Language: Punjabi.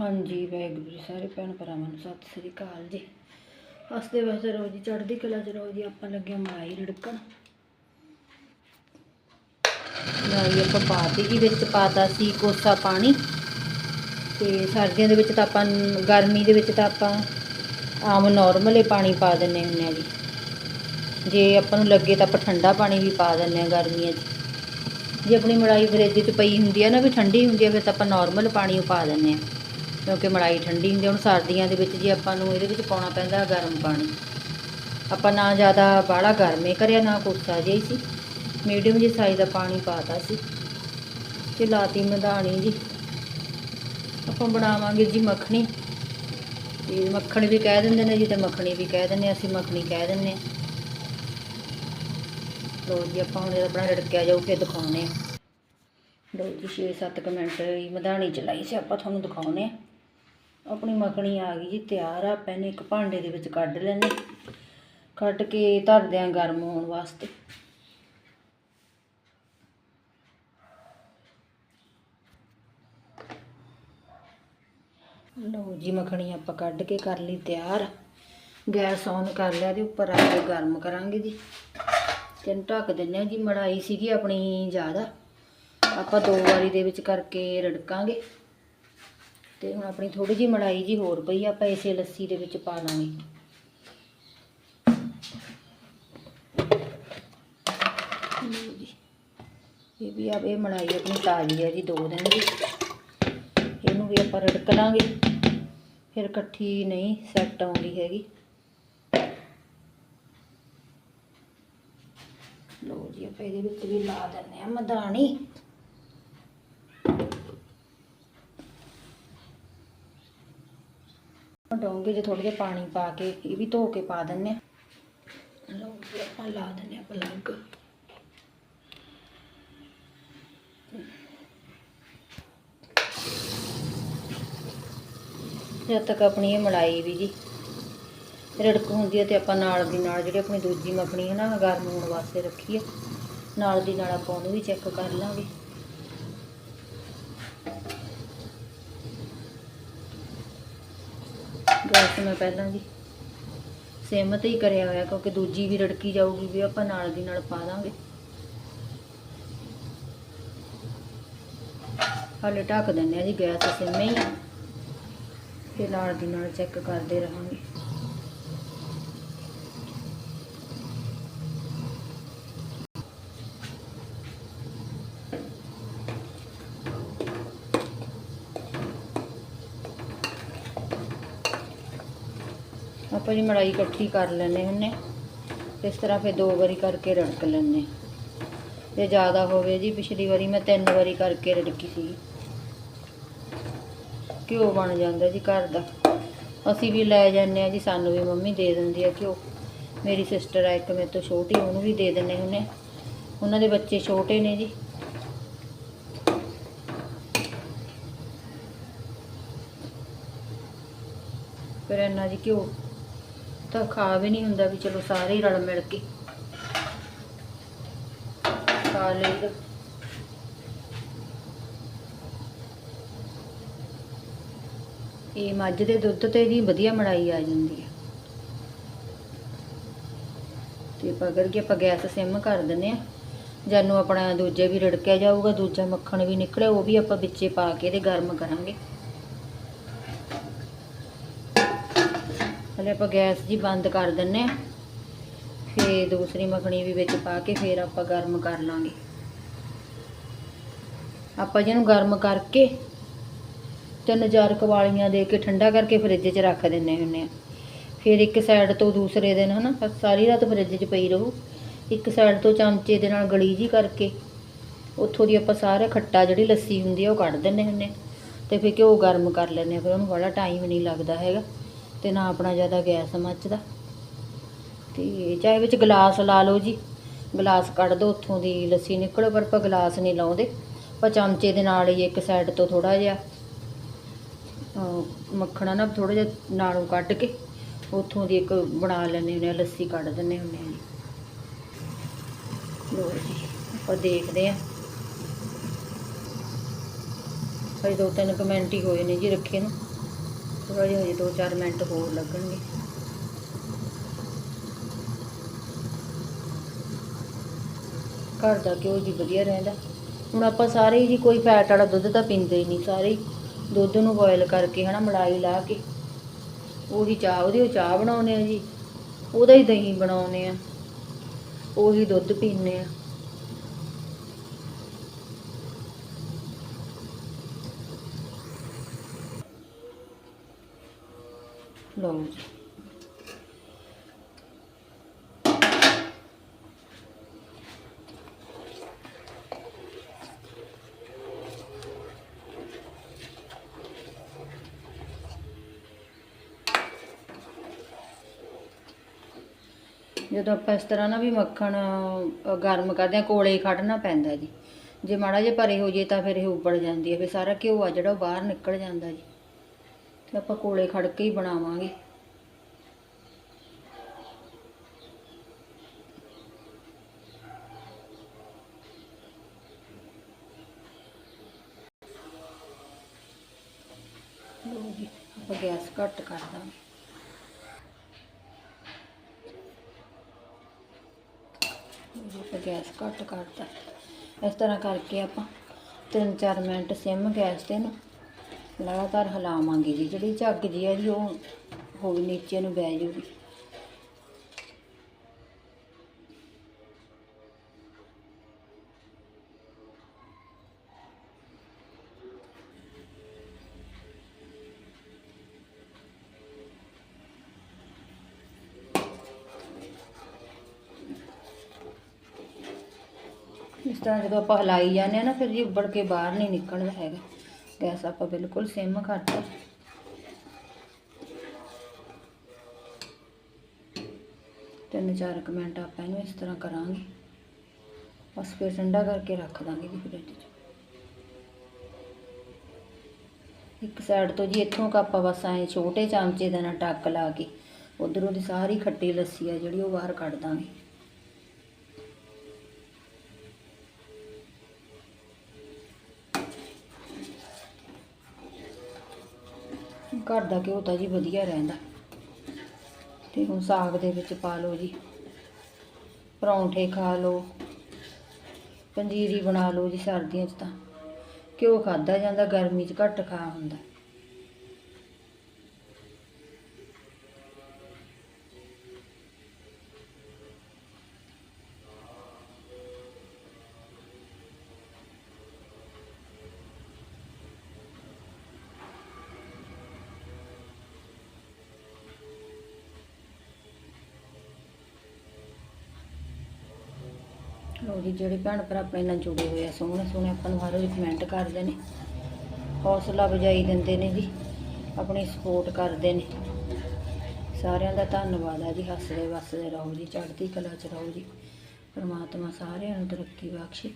ਹਾਂਜੀ, ਵਾਹਿਗੁਰੂ ਜੀ, ਸਾਰੇ ਭੈਣ ਭਰਾਵਾਂ ਨੂੰ ਸਤਿ ਸ੍ਰੀ ਅਕਾਲ ਜੀ। ਹੱਸਦੇ ਵਸਦੇ ਰਹੋ ਜੀ ਚੜ੍ਹਦੀ ਕਲਾ ਚ ਰਹੋ ਜੀ ਆਪਾਂ ਲੱਗੇ ਮਲਾਈ ਰੜਕਣ। ਮਲਾਈ ਆਪਾਂ ਪਾਤੀ ਜੀ, ਵਿੱਚ ਪਾਤਾ ਸੀ ਕੋਸਾ ਪਾਣੀ। ਤੇ ਸਰਦੀਆਂ ਦੇ ਵਿੱਚ ਤਾਂ ਆਪਾਂ, ਗਰਮੀ ਦੇ ਵਿੱਚ ਤਾਂ ਆਪਾਂ ਆਮ ਨਾਰਮਲ ਹੀ ਪਾਣੀ ਪਾ ਦਿੰਨੇ ਹੁੰਨੇ ਆ ਜੀ। ਜੇ ਆਪਾਂ ਨੂੰ ਲੱਗੇ ਤਾਂ ਆਪਾਂ ਠੰਡਾ ਪਾਣੀ ਵੀ ਪਾ ਦਿੰਨੇ ਆ ਗਰਮੀਆਂ 'ਚ। ਜੇ ਆਪਣੀ ਮਲਾਈ ਫਰਿੱਜ 'ਚ ਪਈ ਹੁੰਦੀ ਆ ਨਾ, ਵੀ ਠੰਡੀ ਹੁੰਦੀ ਆ, ਫਿਰ ਤਾਂ ਆਪਾਂ ਨਾਰਮਲ ਪਾਣੀ ਪਾ ਦਿੰਨੇ ਆ ਕਿਉਂਕਿ ਮਲਾਈ ਠੰਡੀ ਹੁੰਦੀ ਹੁਣ ਸਰਦੀਆਂ ਦੇ ਵਿੱਚ ਜੀ ਆਪਾਂ ਨੂੰ ਇਹਦੇ ਵਿੱਚ ਪਾਉਣਾ ਪੈਂਦਾ ਗਰਮ ਪਾਣੀ। ਆਪਾਂ ਨਾ ਜ਼ਿਆਦਾ ਬਾਹਲਾ ਗਰਮੇ ਕਰਿਆ ਨਾ ਕੋਸਾ ਜਿਹਾ ਹੀ ਸੀ। ਮੀਡੀਅਮ ਜਿਹੀ ਸਾਈਜ਼ ਦਾ ਪਾਣੀ ਪਾਤਾ ਸੀ ਤੇ ਲਾਤੀ ਮਧਾਣੀ ਜੀ। ਆਪਾਂ ਬਣਾਵਾਂਗੇ ਜੀ ਮੱਖਣੀ। ਤੇ ਮੱਖਣ ਵੀ ਕਹਿ ਦਿੰਦੇ ਨੇ ਜੀ ਤੇ ਮੱਖਣੀ ਵੀ ਕਹਿ ਦਿੰਦੇ ਹਾਂ, ਅਸੀਂ ਮੱਖਣੀ ਕਹਿ ਦਿੰਦੇ ਹਾਂ। ਲੋ ਜੀ ਆਪਾਂ ਹੁਣ ਇਹਦਾ ਆਪਣਾ ਰੜਕਿਆ ਜਾਊ ਫਿਰ ਦਿਖਾਉਨੇ ਆ ਲੋ ਜੀ 6-7 ਮਿੰਟ ਹੀ ਮਧਾਣੀ ਚਲਾਈ ਸੀ ਆਪਾਂ ਤੁਹਾਨੂੰ ਦਿਖਾਉਨੇ ਆ ਆਪਣੀ ਮੱਖਣੀ ਆ ਗਈ ਜੀ, ਤਿਆਰ ਆ ਆਪਾਂ ਇਹਨੂੰ ਇੱਕ ਭਾਂਡੇ ਦੇ ਵਿੱਚ ਕੱਢ ਲੈਣੇ ਕੱਢ ਕੇ ਧਰਦੇ ਆ ਗਰਮ ਹੋਣ ਵਾਸਤੇ। ਲਓ ਜੀ, ਮੱਖਣੀ ਆਪਾਂ ਕੱਢ ਕੇ ਕਰ ਲਈ ਤਿਆਰ। ਗੈਸ ਔਨ ਕਰ ਲਿਆ ਤੇ ਉੱਪਰ ਆ ਕੇ ਗਰਮ ਕਰਾਂਗੇ ਜੀ। ਤੇ ਢੱਕ ਦਿੰਨੇ ਆ ਜੀ, ਮੜਾਈ ਸੀਗੀ ਆਪਣੀ ਜ਼ਿਆਦਾ। ਆਪਾਂ ਦੋ ਵਾਰੀ ਦੇ ਵਿੱਚ ਕਰਕੇ ਰੜਕਾਂਗੇ। ਤੇ ਹੁਣ ਆਪਣੀ ਥੋੜੀ ਜਿਹੀ ਮੜਾਈ ਜੀ ਹੋਰ ਪਈ ਆਪਾਂ ਇਸੇ ਲੱਸੀ ਦੇ ਵਿੱਚ ਪਾ ਲਾਂਗੇ। ਇਹ ਵੀ ਆਪ ਇਹ ਮੜਾਈ ਆਪਣੀ ਤਾਜ਼ੀ ਹੈ ਜੀ ਦੋ ਦਿਨ ਦੀ। ਇਹਨੂੰ ਵੀ ਆਪਾਂ ਰੜਕ ਲਾਂਗੇ। ਫਿਰ ਇਕੱਠੀ ਨਹੀਂ ਸੈੱਟ ਆਉਂਦੀ ਹੈਗੀ। ਲੋ ਜੀ, ਆਪਾਂ ਇਹਦੇ ਵਿੱਚ ਵੀ ਲਾ ਦਿੰਨੇ ਆ ਮਧਾਣੀ। ਡੋਂਗੇ 'ਚ ਥੋੜਾ ਜਿਹਾ ਪਾਣੀ ਪਾ ਕੇ, ਇਹ ਵੀ ਧੋ ਕੇ ਪਾ ਦਿੰਨੇ ਆ ਲੋ ਜੀ, ਆਪਾਂ ਲਾ ਦਿੰਨੇ ਆ ਪਲੱਗ। ਜਦ ਤੱਕ ਆਪਣੀ ਇਹ ਮਲਾਈ ਵੀ ਜੀ ਰੜਕ ਹੁੰਦੀ ਹੈ ਤੇ ਆਪਾਂ ਨਾਲ ਦੀ ਨਾਲ ਜਿਹੜੀ ਆਪਣੀ ਦੂਜੀ ਮੱਖਣੀ ਹੈ ਨਾ, ਗਰਮ ਹੋਣ ਵਾਸਤੇ ਰੱਖੀ ਹੈ, ਨਾਲ ਦੀ ਨਾਲ ਆਪਾਂ ਉਹਨੂੰ ਵੀ ਚੈੱਕ ਕਰ ਲਾਂਗੇ। ਗੈਸ ਮੈਂ ਪਹਿਲਾਂ ਜੀ ਸਿਮ ਤੇ ਹੀ ਕਰਿਆ ਹੋਇਆ, ਕਿਉਂਕਿ ਦੂਜੀ ਵੀ ਰੜਕੀ ਜਾਊਗੀ ਵੀ ਆਪਾਂ ਨਾਲ ਦੀ ਨਾਲ ਪਾ ਦਾਂਗੇ। ਹਾਲੇ ਢੱਕ ਦਿੰਦੇ ਆ ਜੀ, ਗੈਸ ਸਿਮੇ ਹੀ ਤੇ ਨਾਲ ਦੀ ਨਾਲ ਚੈੱਕ ਕਰਦੇ ਰਹਾਂਗੇ। ਆਪਾਂ ਜੀ ਮੜਾਈ ਇਕੱਠੀ ਕਰ ਲੈਨੇ ਹੁੰਨੇ ਇਸ ਤਰ੍ਹਾਂ ਫਿਰ ਦੋ ਵਾਰੀ ਕਰਕੇ ਰੜਕ ਲੈਨੇ ਤੇ ਜ਼ਿਆਦਾ ਹੋਵੇ ਜੀ, ਪਿਛਲੀ ਵਾਰੀ ਮੈਂ ਤਿੰਨ ਵਾਰੀ ਕਰਕੇ ਰੜਕੀ ਸੀ ਘਿਓ ਬਣ ਜਾਂਦਾ ਜੀ ਘਰ ਦਾ। ਅਸੀਂ ਵੀ ਲੈ ਜਾਂਦੇ ਆ ਜੀ, ਸਾਨੂੰ ਵੀ ਮੰਮੀ ਦੇ ਦਿੰਦੀ ਆ ਘਿਓ। ਮੇਰੀ ਸਿਸਟਰ ਆ ਇੱਕ, ਮੇਰੇ ਤੋਂ ਛੋਟੀ, ਉਹਨੂੰ ਵੀ ਦੇ ਦਿੰਦੇ ਹੁੰਨੇ ਉਹਨਾਂ ਦੇ ਬੱਚੇ ਛੋਟੇ ਨੇ ਜੀ। ਫਿਰ ਇੰਨਾ ਜੀ ਘਿਓ ਤਾਂ ਖਾ ਵੀ ਨਹੀਂ ਹੁੰਦਾ ਵੀ ਚਲੋ ਸਾਰੇ ਹੀ ਰਲ ਮਿਲ ਕੇ। ਖਾ ਲਈਦਾ ਇਹ ਮੱਝ ਦੇ ਦੁੱਧ ਤੇ ਜੀ ਵਧੀਆ ਮੜਾਈ ਆ ਜਾਂਦੀ ਹੈ ਤੇ ਆਪਾਂ ਕਰਕੇ ਆਪਾਂ ਗੈਸ ਸਿਮ ਕਰ ਦਿੰਨੇ ਆ, ਜਾਨੂੰ ਆਪਣਾ ਦੂਜੇ ਵੀ ਰੜਕਿਆ ਜਾਊਗਾ, ਦੂਜਾ ਮੱਖਣ ਵੀ ਨਿਕਲਿਆ, ਉਹ ਵੀ ਆਪਾਂ ਵਿੱਚੇ ਪਾ ਕੇ ਇਹਦੇ ਗਰਮ ਕਰਾਂਗੇ। ਹਲੇ ਆਪਾਂ ਗੈਸ ਜੀ ਬੰਦ ਕਰ ਦਿੰਨੇ ਆ। ਫੇਰ ਦੂਸਰੀ ਮੱਖਣੀ ਵੀ ਵਿੱਚ ਪਾ ਕੇ ਫੇਰ ਆਪਾਂ ਗਰਮ ਕਰ ਲਾਂਗੇ। ਆਪਾਂ ਜਿਹਨੂੰ ਗਰਮ ਕਰਕੇ ਤਿੰਨ ਚਾਰ ਕਵਾਲੀਆਂ ਦੇ ਕੇ ਠੰਡਾ ਕਰਕੇ ਫਰਿੱਜ 'ਚ ਰੱਖ ਦਿੰਨੇ ਹੁੰਨੇ ਆ। ਫਿਰ ਇੱਕ ਸਾਈਡ ਤੋਂ ਦੂਸਰੇ ਦਿਨ ਹਨਾ, ਬਸ ਸਾਰੀ ਰਾਤ ਫਰਿੱਜ 'ਚ ਪਈ ਰਹੂ। ਇੱਕ ਸਾਈਡ ਤੋਂ ਚਮਚੇ ਦੇ ਨਾਲ ਗਲੀ ਜੀ ਕਰਕੇ ਉੱਥੋਂ ਦੀ ਆਪਾਂ ਸਾਰਾ ਖੱਟਾ ਜਿਹੜੀ ਲੱਸੀ ਹੁੰਦੀ ਆ ਉਹ ਕੱਢ ਦਿੰਨੇ ਹੁੰਨੇ ਤੇ ਫਿਰ ਘਿਓ ਗਰਮ ਕਰ ਲੈਂਦੇ ਆ, ਫਿਰ ਉਹਨੂੰ ਬੜਾ ਟਾਈਮ ਨਹੀਂ ਲੱਗਦਾ ਹੈਗਾ। ਤੇ ਨਾ ਆਪਣਾ ਜ਼ਿਆਦਾ ਗੈਸ ਮੱਚਦਾ। ਤੇ ਚਾਹੇ ਵਿੱਚ ਗਲਾਸ ਲਾ ਲਓ ਜੀ, ਗਲਾਸ ਕੱਢ ਦੋ, ਉੱਥੋਂ ਦੀ ਲੱਸੀ ਨਿਕਲੋ, ਪਰ ਆਪਾਂ ਗਲਾਸ ਨਹੀਂ ਲਾਉਂਦੇ। ਆਪਾਂ ਚਮਚੇ ਦੇ ਨਾਲ ਹੀ ਇੱਕ ਸਾਈਡ ਤੋਂ ਥੋੜਾ ਜਿਹਾ, ਅਹ ਮੱਖਣਾ ਨਾ ਥੋੜਾ ਜਿਹਾ ਨਾਲੋਂ ਕੱਢ ਕੇ ਉੱਥੋਂ ਦੀ ਇੱਕ ਬਣਾ ਲੈਂਦੇ ਹੁੰਦੇ ਆ, ਲੱਸੀ ਕੱਢ ਦਿੰਦੇ ਹੁੰਦੇ ਆ ਜੀ। ਲੋ ਜੀ, ਆਪਾਂ ਦੇਖਦੇ ਆ ਹਜੇ ਦੋ ਤਿੰਨ ਕੁ ਮਿੰਟ ਹੀ ਹੋਏ ਨੇ ਜੀ ਰੱਖੇ ਨੂੰ। ਥੋੜ੍ਹਾ ਜਿਹਾ ਹਜੇ ਦੋ ਚਾਰ ਮਿੰਟ ਹੋਰ ਲੱਗਣਗੇ। ਘਰ ਦਾ ਘਿਓ ਜੀ ਵਧੀਆ ਰਹਿੰਦਾ। ਹੁਣ ਆਪਾਂ ਸਾਰੇ ਹੀ ਜੀ ਕੋਈ ਫੈਟ ਵਾਲਾ ਦੁੱਧ ਤਾਂ ਪੀਂਦੇ ਹੀ ਨਹੀਂ, ਸਾਰੇ ਹੀ ਦੁੱਧ ਨੂੰ ਬੋਇਲ ਕਰਕੇ ਹਨਾ ਮਲਾਈ ਲਾ ਕੇ। ਉਹਦੀ ਚਾਹ, ਉਹਦੀ ਉਹ ਚਾਹ ਬਣਾਉਨੇ ਆ ਜੀ, ਉਹਦਾ ਹੀ ਦਹੀਂ ਬਣਾਉਨੇ ਆ। ਉਹੀ ਦੁੱਧ ਪੀਂਦੇ ਆ। ਲਓ ਜੀ। ਜਦੋਂ ਆਪਾਂ ਇਸ ਤਰ੍ਹਾਂ ਨਾ ਵੀ ਮੱਖਣ ਗਰਮ ਕਰਦੇ ਆ ਕੋਲੇ ਕੱਢਣਾ ਪੈਂਦਾ ਜੀ। ਜੇ ਮਾੜਾ ਜਿਹਾ ਭਰੇ ਹੋ ਜੇ ਤਾਂ ਫਿਰ ਇਹ ਉੱਬਲ ਜਾਂਦੀ ਹੈ, ਫਿਰ ਸਾਰਾ ਘਿਓ ਆ ਜਿਹੜਾ ਉਹ ਬਾਹਰ ਨਿਕਲ ਜਾਂਦਾ ਜੀ। ਤੇ ਆਪਾਂ ਕੋਲੇ ਖੜ ਕੇ ਹੀ ਬਣਾਵਾਂਗੇ। ਲਓ ਆਪਾਂ ਗੈਸ ਘੱਟ ਕਰ ਦਾਂਗੇ। ਆਪਾਂ ਗੈਸ ਘੱਟ ਕਰਤਾ ਇਸ ਤਰ੍ਹਾਂ ਕਰਕੇ ਆਪਾਂ 3-4 ਮਿੰਟ ਸਿਮ ਗੈਸ ਤੇ ਨੂੰ ਲਗਾਤਾਰ ਹਿਲਾਵਾਂਗੇ ਜੀ, ਜਿਹੜੀ ਝੱਗ ਜੀ ਹੈ ਜੀ, ਉਹ ਹੋ ਗਈ ਨੀਚੇ ਨੂੰ ਬਹਿ ਜੂਗੀ। ਇਸ ਤਰ੍ਹਾਂ ਜਦੋਂ ਆਪਾਂ ਹਿਲਾਈ ਜਾਂਦੇ ਆ ਨਾ, ਫਿਰ ਜੀ ਉੱਬਲ ਕੇ ਬਾਹਰ ਨਹੀਂ ਨਿਕਲਦਾ ਹੈਗਾ। ਗੈਸ ਆਪਾਂ ਬਿਲਕੁਲ ਸਿਮ ਕਰਤਾ। ਤਿੰਨ ਚਾਰ ਕੁ ਮਿੰਟ ਆਪਾਂ ਇਹਨੂੰ ਇਸ ਤਰ੍ਹਾਂ ਕਰਾਂਗੇ। ਬਸ ਫਿਰ ਠੰਡਾ ਕਰਕੇ ਰੱਖ ਦਾਂਗੇ ਜੀ ਫਰਿੱਜ 'ਚ। ਇੱਕ ਸਾਈਡ ਤੋਂ ਜੀ ਇੱਥੋਂ ਕ ਆਪਾਂ ਬਸ ਐਂ ਛੋਟੇ ਚਮਚੇ ਦੇ ਨਾਲ ਟੱਕ ਲਾ ਕੇ, ਉਧਰੋਂ ਦੀ ਸਾਰੀ ਖੱਟੀ ਲੱਸੀ ਆ ਜਿਹੜੀ ਉਹ ਬਾਹਰ ਕੱਢ ਦਾਂਗੇ। ਘਰ ਦਾ ਘਿਓ ਤਾਂ ਜੀ ਵਧੀਆ ਰਹਿੰਦਾ। ਤੇ ਹੁਣ ਸਾਗ ਦੇ ਵਿੱਚ ਪਾ ਲਓ ਜੀ। ਪਰੌਂਠੇ ਖਾ ਲਓ। ਪੰਜੀਰੀ ਬਣਾ ਲਓ ਜੀ ਸਰਦੀਆਂ 'ਚ ਤਾਂ। ਘਿਓ ਖਾਦਾ ਜਾਂਦਾ, ਗਰਮੀ 'ਚ ਘੱਟ ਖਾ ਹੁੰਦਾ। ਲੋ ਜੀ, ਜਿਹੜੇ ਭੈਣ ਭਰਾ ਆਪਣੇ ਨਾਲ ਜੁੜੇ ਹੋਏ ਆ, ਸੋਹਣੇ ਸੋਹਣੇ ਆਪਾਂ ਨੂੰ ਹਰ ਰੋਜ਼ ਕਮੈਂਟ ਕਰਦੇ ਨੇ। ਹੌਸਲਾ ਵਜਾਈ ਦਿੰਦੇ ਨੇ ਜੀ, ਆਪਣੀ ਸਪੋਰਟ ਕਰਦੇ ਨੇ। ਸਾਰਿਆਂ ਦਾ ਧੰਨਵਾਦ ਆ ਜੀ, ਹੱਸਦੇ ਵਸਦੇ ਰਹੋ ਜੀ, ਚੜ੍ਹਦੀ ਕਲਾ ਚ ਰਹੋ ਜੀ। ਪਰਮਾਤਮਾ ਸਾਰਿਆਂ ਨੂੰ ਤਰੱਕੀ ਬਖਸ਼ੇ।